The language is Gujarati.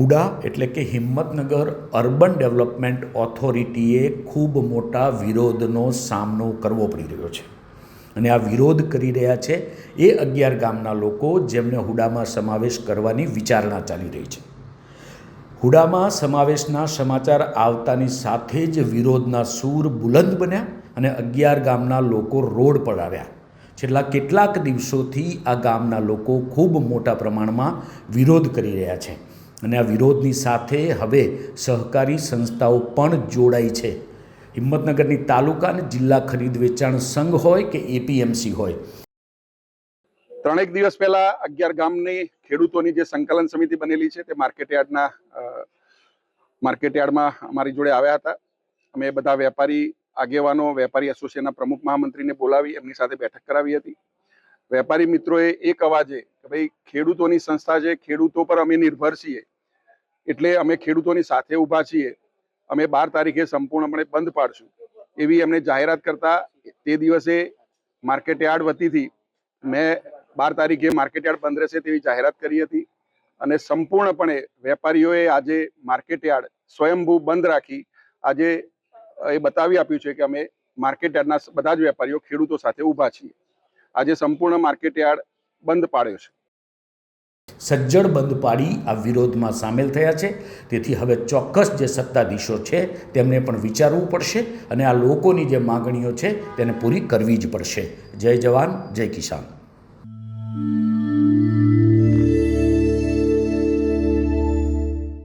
હુડા એટલે કે હિંમતનગર અર્બન ડેવલપમેન્ટ ઓથોરિટીએ ખૂબ મોટા વિરોધનો સામનો કરવો પડી રહ્યો છે. અને આ વિરોધ કરી રહ્યા છે એ અગિયાર ગામના લોકો જેમને હુડામાં સમાવેશ કરવાની વિચારણા ચાલી રહી છે. હુડામાં સમાવેશના સમાચાર આવતાની સાથે જ વિરોધના સૂર બુલંદ બન્યા અને અગિયાર ગામના લોકો રોડ પર આવ્યા. છેલ્લા કેટલાક દિવસોથી આ ગામના લોકો ખૂબ મોટા પ્રમાણમાં વિરોધ કરી રહ્યા છે. અને આ વિરોધની સાથે હવે સહકારી સંસ્થાઓ પણ જોડાઈ છે. હિંમતનગરની તાલુકા અને જિલ્લા ખરીદ વેચાણ સંઘ હોય કે એપીએમસી હોય. ત્રણેક દિવસ પહેલા અગિયાર ગામની ખેડૂતોની જે સંકલન સમિતિ બનેલી છે તે માર્કેટયાર્ડના માર્કેટયાર્ડમાં અમારી જોડે આવ્યા હતા. અમે બધા વેપારી આગેવાનો, વેપારી એસોસિએશનના પ્રમુખ મહામંત્રીને બોલાવી, એમની સાથે બેઠક કરાવી હતી. વેપારી મિત્રોએ એક અવાજે કે ભાઈ, ખેડૂતોની સંસ્થા છે, ખેડૂતો પર અમે નિર્ભર છીએ. એટલે અમે ખેડૂતોની સાથે ઊભા છીએ. અમે બાર તારીખે સંપૂર્ણપણે બંધ પાડશું. એવી એમને જાહેરાત કરતા તે દિવસે માર્કેટ યાર્ડ વતીથી મેં બાર તારીખે માર્કેટ યાર્ડ બંધ રહેશે તેવી જાહેરાત કરી હતી. અને સંપૂર્ણપણે વેપારીઓએ આજે માર્કેટ યાર્ડ સ્વયંભૂ બંધ રાખી આજે એ બતાવી આપ્યું છે કે અમે માર્કેટ યાર્ડના બધા જ વેપારીઓ ખેડૂતો સાથે ઊભા છીએ. આજે સંપૂર્ણ માર્કેટ યાર્ડ બંધ પાડ્યો છે. સજ્જડ બંધ પાડી આ વિરોધમાં સામેલ થયા છે. તેથી હવે ચોક્કસ જે સત્તાધીશો છે તેમને પણ વિચારવું પડશે અને આ લોકોની જે માગણીઓ છે તેને પૂરી કરવી જ પડશે. જય જવાન, જય કિસાન.